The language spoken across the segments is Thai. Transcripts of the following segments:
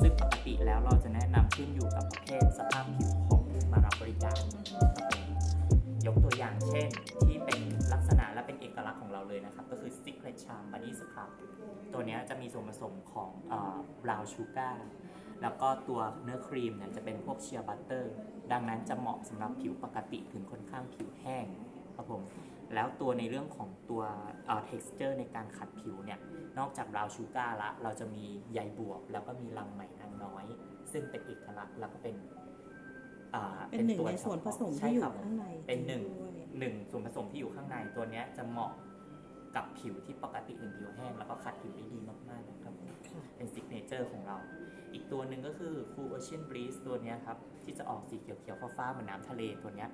ซึ่งปกติแล้วเราจะแนะนำขึ้นอยู่กับประเภทสภาพผิวของผู้มารับบริการคยกตัวอย่างเช่นที่เป็นลักษณะและเป็นเอกลักษณ์ของเราเลยนะครับ ก็คือ Secret Charm Body Scrub ตัวนี้จะมีส่วนผสมของบราวชูการ์แล้วก็ตัวเนื้อครีมเนี่ยจะเป็นพวกเชียร์บัตเตอร์ ดังนั้นจะเหมาะสำหรับผิวปกติถึงค่อนข้างผิวแห้งครับผม แล้วตัวในเรื่องของตัวเอ่อ texture ในการขัดผิวเนี่ย นอกจากบราวน์ชูการ์ละ เราจะมีใยบวบ แล้วก็มีรังไหมนางน้อย ซึ่งเป็นเอกลักษณ์แล้วก็เป็นอ่าเป็นหนึ่งตัวในส่วนผสมใช่ที่อยู่ครับข้างในเป็นหนึ่งด้วยหนึ่งส่วนผสมที่อยู่ข้างในตัวเนี้ยจะเหมาะกับผิวที่ปกติถึงผิวแห้งแล้วก็ขัดผิวได้ดีมากๆนะครับค่ะ เป็นซิกเนเจอร์ของเรา อีกตัวหนึ่งก็คือ Cool Ocean Breeze ตัวเนี้ยครับ ที่จะออกสีเขียวๆฟ้าๆเหมือนน้ำทะเลตัวเนี้ย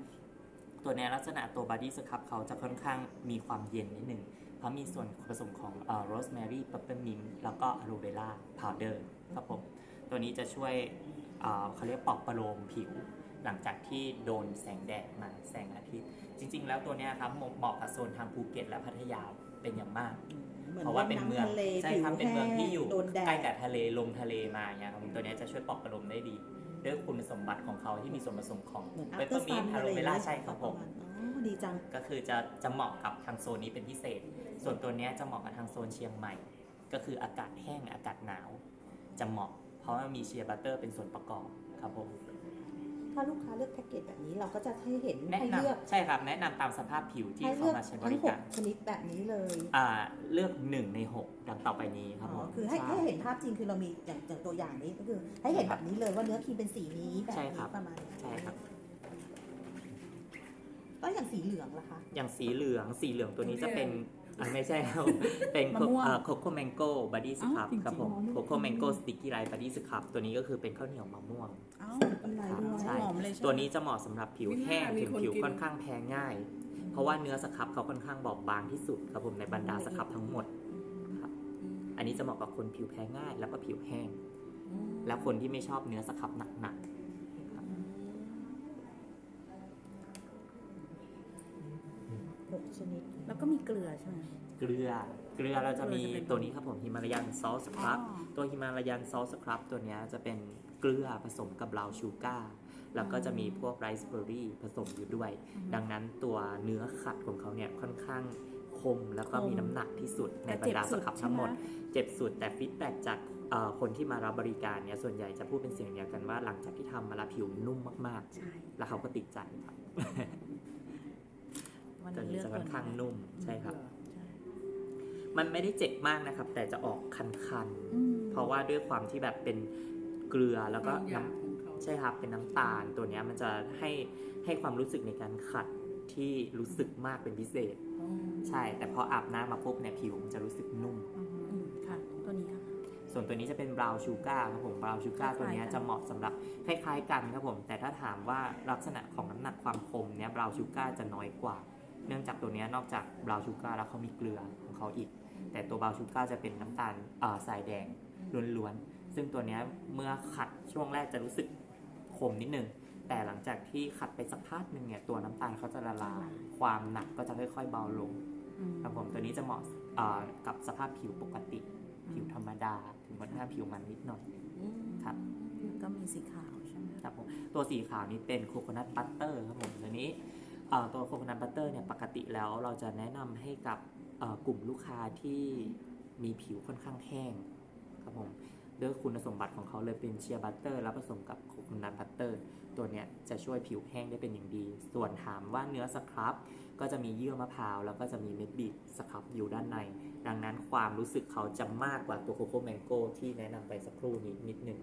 ตัวเนี้ยลักษณะตัวบอดี้สครับเขาจะค่อนข้างมีความเย็นนิดหนึ่งเพราะมีส่วนผสมของโรสแมรี่ p ป p เปอร์มินแล้วก็อะโลเวล่าพาวเดอร์ครับผมตัวนี้จะช่วยเอ่อเขาเรียกปลอบประโลมผิว หลังจากที่โดนแสงแดดมาแสงอาทิตย์ จริง ๆ แล้วตัวเนี้ยครับเหมาะกับโซนทางภูเก็ตและพัทยาเป็นอย่างมากหมือนเพราะว่าเป็นเมืองำทะเลใช่ครับผิวเป็นเมืองที่อยู่แห้งโดนแดดใกล้กับทะเลลงทะเลมาเนี่ยครับตัวเนี้ยจะช่วยปลอบประโลมได้ดี ด้วยคุณสมบัติของเขาที่มีส่วนผสมของเหมือนเปปเปอ after ร์มิน sun อะอะโลไรเวล่าใช่ครับปผระมมาณอ๋อดีจังก็คือจะจะเหมาะกับทางโซนนี้เป็นพิเศษ ส่วนตัวเนี้ยจะเหมาะกับทางโซนเชียงใหม่ ก็คืออากาศแห้งอากาศหนาว จะเหมาะ เพราะว่ามีเชียร์บัตเตอร์เป็นส่วนประกอบครับผม ถ้าลูกค้าเลือกแพ็กเกจแบบนี้เราก็จะให้เห็นแนะให้นเลือกำใช่ครับ แนะนำตามสภาพผิวที่ให้เข้าเลือกมาใช้บทั้งริหกากรชนิดแบบนี้เลยอ่าเลือกหนึ่งในหกดังต่อไปนี้ครับอ๋ผอมคือให้ช่ ให้เห็นภาพจริงคือเรามีอย่างอย่างตัวอย่างนี้ก็คือ ให้เห็นแบบนี้เลยว่าเนื้อครีมเป็นสีนี้แบบใช่นี้ครับประมาณนี้ใช่ครับก็อย่างสีเหลืองล่ะคะ อย่างสีเหลืองสีเหลืองตัวนี้จะเป็น อะไม่ใช่ครับเป็นมะม่วงโคโค่แมงโก้บัดดี้สครับอ้าวจริงๆครับผมอ๋อนึกโคว่าโค่แมงโก้สติกกี้ไรบัดดี้สครับตัวนี้ก็คือเป็นข้าวเหนียวมะม่วงอ้าวกินอะไรด้วยใช่หอมเลยใช่ไหม ตัวนี้จะเหมาะสำหรับผิวแห้งมีถึงคนผิวกิน ค่อนข้างแพ้ง่าย เพราะว่าเนื้อสครับเขาค่อนข้างบอบบางที่สุดครับผมในบรรดาสครับทั้งหมดครับอันนี้จะเหมาะกับคนผิวแพ้ง่าย แล้วก็ผิวแห้ง แล้วคนที่ไม่ชอบเนื้อสครับหนักๆ 6 ชนิด แล้วก็มีเกลือใช่ไหม เกลือ เกลือเราจะมีตัวนี้ครับผมฮิมาลายันซอสสครับตัวฮิมาลายันซอสสครับ ตัวนี้จะเป็นเกลือผสมกับลาวชูการ์แล้วก็จะมีพวกไรซ์เบอร์รี่ผสมอยู่ด้วยดังนั้นตัวเนื้อขัดของเขาเนี่ยค่อนข้างคมแล้วก็มีน้ำหนักที่สุดในบรรดาสครับทั้งหมดเจ็บสุดแต่ฟีดแบ็กจากคนที่มารับบริการเนี่ยส่วนใหญ่จะพูดเป็นเสียงเดียวกันว่าหลังจากที่ทำมาแล้วผิวนุ่มมากๆแล้วเขาก็ติดใจครับ วันตัวนี้นี้เลือกจะตัค่วอนข้างนุ่มใช่ครับใช่มันไม่ได้เจ็บมากนะครับ แต่จะออกคันอืมๆเพราะว่าด้วยความที่แบบเป็นเกลือแล้วก็บางอย่างน้ำของเขาใช่ครับ เป็นน้ำตาลตัวเนี้ยมันจะให้ให้ความรู้สึกในการขัดที่รู้สึกมากเป็นพิเศษอ๋อใช่ แต่พออาบน้ำมาปุ๊บเนี่ยผิวมันจะรู้สึกนุ่ม อืมค่ะ ตัวนี้ค่ะ ส่วนตัวนี้จะเป็นบราวน์ชูการ์ครับผมบราวน์ชูการ์คล้ายๆตัวเนี้ยกัน จะเหมาะสำหรับคล้ายๆกันครับผม แต่ถ้าถามว่าลักษณะของน้ำหนักความคมเนี้ยบราวน์ชูการ์จะน้อยกว่า เนื่องจากตัวเนี้ยนอกจากบราวน์ชูการ์แล้วเขามีเกลือของเขาอีก แต่ตัวบราวน์ชูการ์จะเป็นน้ำตาลเอ่อทรายแดงล้วนๆ ซึ่งตัวเนี้ยเมื่อขัดช่วงแรกจะรู้สึกคมนิดนึง แต่หลังจากที่ขัดไปสักพักหนึ่งเนี่ยตัวน้ำตาลเขาจะละลายความหนักก็จะค่อยๆเบาลงอืมครับผมตัวนี้จะเหมาะเอ่อกับสภาพผิวปกติ ผิวธรรมดา ถึงค่อนข้างผิวมันนิดหน่อยครับแล้วก็มีสีขาวใช่ไหมครับผมตัวสีขาวนี้เป็นโคโคนัทบัตเตอร์ครับผมตัวนี้เอ่อ ตัวโคโคนัทบัตเตอร์เนี่ยปกติแล้วเราจะแนะนำให้กับกลุ่มลูกค้าที่มีผิวค่อนข้างแห้งครับผมด้วยคุณสมบัติของเขาเลยเป็นเชียร์บัตเตอร์แล้วผสมกับโคโคนัทบัตเตอร์ตัวเนี้ยจะช่วยผิวแห้งได้เป็นอย่างดี ส่วนถามว่าเนื้อสครับ ก็จะมีเยื่อมะพร้าวแล้วก็จะมีเม็ดบีบสครับอยู่ด้านใน ดังนั้นความรู้สึกเขาจะมากกว่าตัวโคโค่แมงโก้ที่แนะนำไปสักครู่นี้นิดหนึ่ง